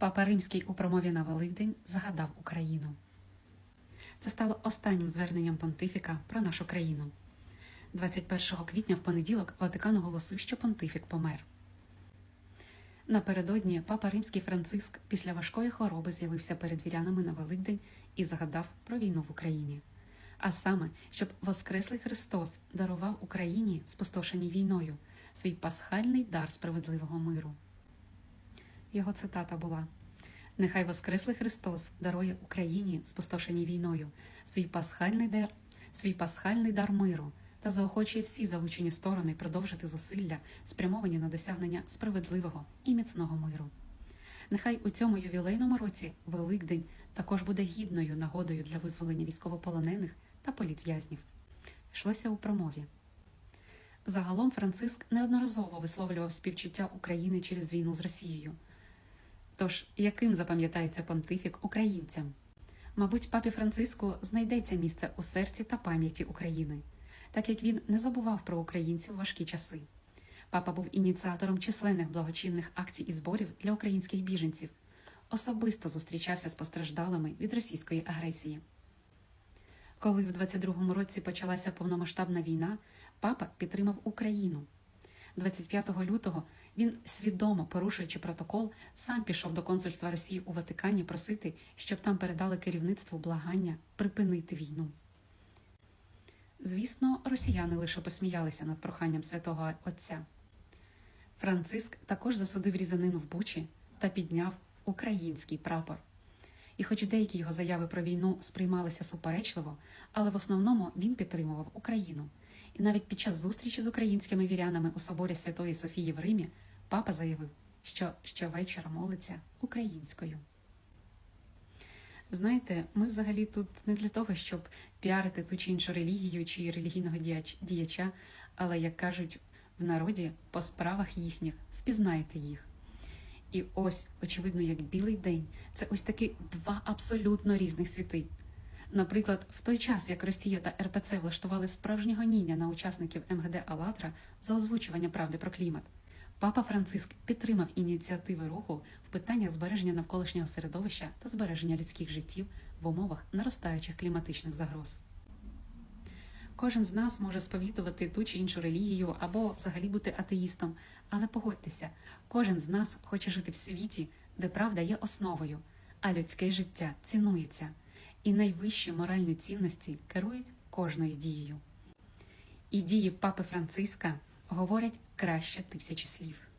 Папа Римський у промові на Великдень згадав Україну. Це стало останнім зверненням понтифіка про нашу країну. 21 квітня в понеділок Ватикан оголосив, що понтифік помер. Напередодні папа Римський Франциск після важкої хвороби з'явився перед вірянами на Великдень і згадав про війну в Україні. А саме, щоб Воскреслий Христос дарував Україні, спустошеній війною, свій пасхальний дар справедливого миру. Його цитата була: Нехай Воскреслий Христос дарує Україні, спустошеній війною, свій пасхальний дар, свій пасхальний дар миру та заохочує всі залучені сторони продовжити зусилля, спрямовані на досягнення справедливого і міцного миру. Нехай у цьому ювілейному році Великдень також буде гідною нагодою для визволення військовополонених та політв'язнів. Йшлося у промові. Загалом Франциск неодноразово висловлював співчуття України через війну з Росією. Тож, яким запам'ятається понтифік українцям? Мабуть, папі Франциску знайдеться місце у серці та пам'яті України, так як він не забував про українців важкі часи. Папа був ініціатором численних благочинних акцій і зборів для українських біженців, особисто зустрічався з постраждалими від російської агресії. Коли в 22-му році почалася повномасштабна війна, папа підтримав Україну. 25 лютого він, свідомо порушуючи протокол, сам пішов до консульства Росії у Ватикані просити, щоб там передали керівництву благання припинити війну. Звісно, росіяни лише посміялися над проханням святого Отця. Франциск також засудив різанину в Бучі та підняв український прапор. І хоч деякі його заяви про війну сприймалися суперечливо, але в основному він підтримував Україну. І навіть під час зустрічі з українськими вірянами у соборі Святої Софії в Римі папа заявив, що щовечора молиться українською. Знаєте, ми взагалі тут не для того, щоб піарити ту чи іншу релігію чи релігійного діяча, але, як кажуть в народі, по справах їхніх впізнаєте їх. І ось, очевидно, як білий день, це ось такі два абсолютно різних світи. Наприклад, в той час, як Росія та РПЦ влаштували справжнє гоніння на учасників МГД «АЛЛАТРА» за озвучування правди про клімат, папа Франциск підтримав ініціативи руху в питаннях збереження навколишнього середовища та збереження людських життів в умовах наростаючих кліматичних загроз. Кожен з нас може сповідувати ту чи іншу релігію або взагалі бути атеїстом, але погодьтеся, кожен з нас хоче жити в світі, де правда є основою, а людське життя цінується, і найвищі моральні цінності керують кожною дією. І дії папи Франциска говорять краще тисячі слів.